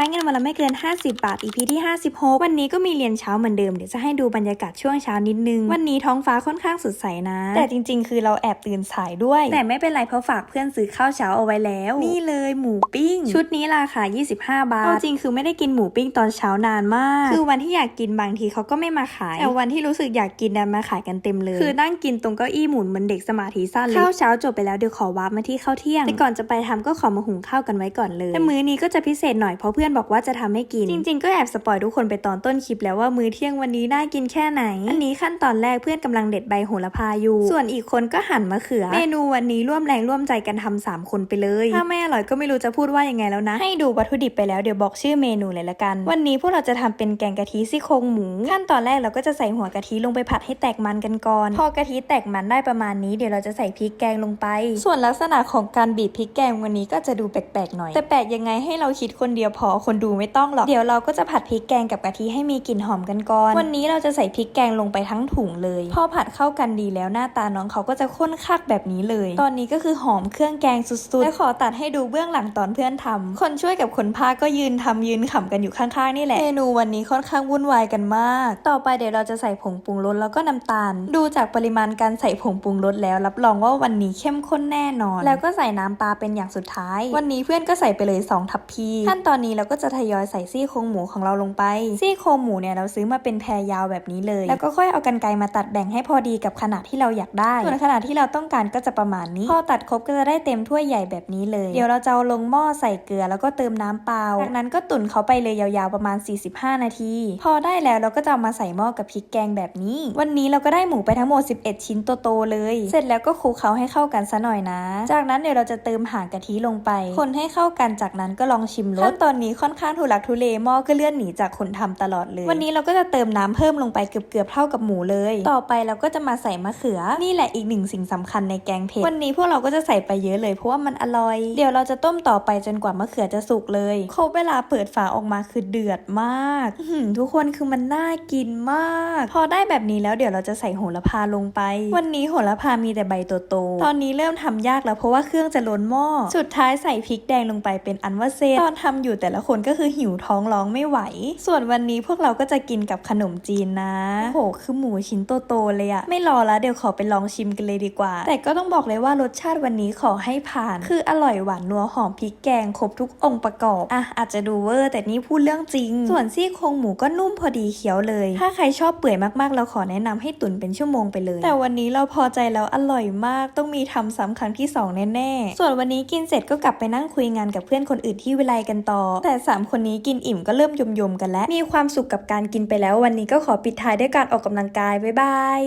ช้เงินวันละไม่เกิน 50 บาท EP ที่56 วันนี้ก็มีเรียนเช้าเหมือนเดิมเดี๋ยวจะให้ดูบรรยากาศช่วงเช้านิดนึง วันนี้ท้องฟ้าค่อนข้างสดใสนะ แต่จริง ๆ คือเราแอบตื่นสายด้วย แต่ไม่เป็นไรเพราะฝากเพื่อนซื้อข้าวเช้าเอาไว้แล้ว นี่เลยหมูปิ้ง ชุดนี้ราคา 25 บาทเอาจริงคือไม่ได้กินหมูปิ้งตอนเช้านานมาก คือวันที่อยากกินบางทีเขาก็ไม่มาขายแต่วันที่รู้สึกอยากกินดันมาขายกันเต็มเลย คือนั่งกินตรงเก้าอี้หมุนเหมือนเด็กสมาธิสั้นเลยข้าวเช้าจบไปแล้วเดี๋ยวขอวาร์ปมาที่ข้าวเที่ยงแต่ก่อนจะไปทำก็ขอมาหุงข้าวกันไว้ก่อนเลยแต่มื้อนี้ก็จะพิเศษหน่อยเพราะเพื่อนบอกว่าจะทำให้กิน จริง ๆ ก็แอบสปอยทุกคนไปตอนต้นคลิปแล้วว่ามื้อเที่ยงวันนี้น่ากินแค่ไหน อันนี้ขั้นตอนแรกเพื่อนกำลังเด็ดใบโหระพาอยู่ ส่วนอีกคนก็หั่นมะเขือ เมนูวันนี้ร่วมแรงร่วมใจกันทำสามคนไปเลย ถ้าไม่อร่อยก็ไม่รู้จะพูดว่ายังไงแล้วนะ ให้ดูวัตถุดิบไปแล้วเดี๋ยวบอกชื่อเมนูเลยละกัน วันนี้พวกเราจะทำเป็นแกงกะทิซี่โครงหมู ขั้นตอนแรกเราก็จะใส่หัวกะทิลงไปผัดให้แตกมันกันก่อน พอกะทิแตกมันได้ประมาณนี้เดี๋ยวเราจะใส่พริกแกงลงไป ส่วนลักษณะของการบีบพริกแกงวันนี้ก็จะดูแปลกๆหน่อย แต่แปลกยังไงให้เราคิดคนเดียวพอคนดูไม่ต้องหรอก เดี๋ยวเราก็จะผัดพริกแกงกับกะทิให้มีกลิ่นหอมกันก่อน วันนี้เราจะใส่พริกแกงลงไปทั้งถุงเลย พอผัดเข้ากันดีแล้วหน้าตาน้องเขาก็จะข้นคักแบบนี้เลย ตอนนี้ก็คือหอมเครื่องแกงสุดๆ และขอตัดให้ดูเบื้องหลังตอนเพื่อนทำคนช่วยกับคนพาก็ยืนทำยืนขำกันอยู่ข้างๆนี่แหละ เมนูวันนี้ค่อนข้างวุ่นวายกันมาก ต่อไปเดี๋ยวเราจะใส่ผงปรุงรสแล้วก็น้ำตาล ดูจากปริมาณการใส่ผงปรุงรสแล้ว รับรองว่าวันนี้เข้มข้นแน่นอน แล้วก็ใส่น้ำปลาเป็นอย่างสุดท้าย วันนี้เพื่อนก็ใส่ไปเลย2ทัพพีขั้นตอนนี้เราก็จะทยอยใส่ซี่โครงหมูของเราลงไป ซี่โครงหมูเนี่ยเราซื้อมาเป็นแพรยาวแบบนี้เลย แล้วก็ค่อยเอากันไกรมาตัดแบ่งให้พอดีกับขนาดที่เราอยากได้ ส่วนขนาดที่เราต้องการก็จะประมาณนี้ พอตัดครบก็จะได้เต็มถ้วยใหญ่แบบนี้เลย เดี๋ยวเราจะเอาลงหม้อใส่เกลือแล้วก็เติมน้ำเปล่า จากนั้นก็ตุ๋นเขาไปเลยยาวๆประมาณ 45 นาที พอได้แล้วเราก็จะเอามาใส่หม้อกับพริกแกงแบบนี้ วันนี้เราก็ได้หมูไปทั้งหมด 11 ชิ้นโตๆเลย เสร็จแล้วก็คลุกเขาให้เข้ากันซะหน่อยนะ จากนั้นเดี๋ยวเราจะเติมหางกะทิลงไป คนให้เข้ากันจากนั้นก็ลองชิมรสขั้นตอนนี้ค่อนข้างทุลักทุเลหม้อก็เลื่อนหนีจากคนทำตลอดเลย วันนี้เราก็จะเติมน้ำเพิ่มลงไปเกือบๆเท่ากับหมูเลย ต่อไปเราก็จะมาใส่มะเขือ นี่แหละอีกหนึ่งสิ่งสำคัญในแกงเผ็ด วันนี้พวกเราก็จะใส่ไปเยอะเลยเพราะว่ามันอร่อย เดี๋ยวเราจะต้มต่อไปจนกว่ามะเขือจะสุกเลยครบเวลาเปิดฝาออกมาคือเดือดมากอื้อหือทุกคนคือมันน่ากินมาก พอได้แบบนี้แล้วเดี๋ยวเราจะใส่โหระพาลงไป วันนี้โหระพามีแต่ใบโตๆตอนนี้เริ่มทำยากแล้วเพราะว่าเครื่องจะล้นหม้อ สุดท้ายใส่พริกแดงลงไปเป็นอันว่าเซตตอนทำอยู่แต่ละคนก็คือหิวท้องร้องไม่ไหว ส่วนวันนี้พวกเราก็จะกินกับขนมจีนนะโอ้โหคือหมูชิ้นโตๆเลยอะไม่รอแล้วเดี๋ยวขอไปลองชิมกันเลยดีกว่า แต่ก็ต้องบอกเลยว่ารสชาติวันนี้ขอให้ผ่าน คืออร่อยหวานนัวหอมพริกแกงครบทุกองค์ประกอบอะอาจจะดูเวอร์แต่นี่พูดเรื่องจริง ส่วนซี่โครงหมูก็นุ่มพอดีเคี้ยวเลย ถ้าใครชอบเปื่อยมากๆ เราขอแนะนำให้ตุ๋นเป็นชั่วโมงไปเลย แต่วันนี้เราพอใจแล้วอร่อยมากต้องมีทำซ้ำครั้งที่สองแน่ๆ ส่วนวันนี้กินเสร็จก็กลับไปนั่งคุยงานกับเพื่อนคนอื่นที่วิไลกันต่อแต่สามคนนี้กินอิ่มก็เริ่มยมๆกันแล้ว มีความสุขกับการกินไปแล้ววันนี้ก็ขอปิดท้ายด้วยการออกกำลังกาย บ๊ายบาย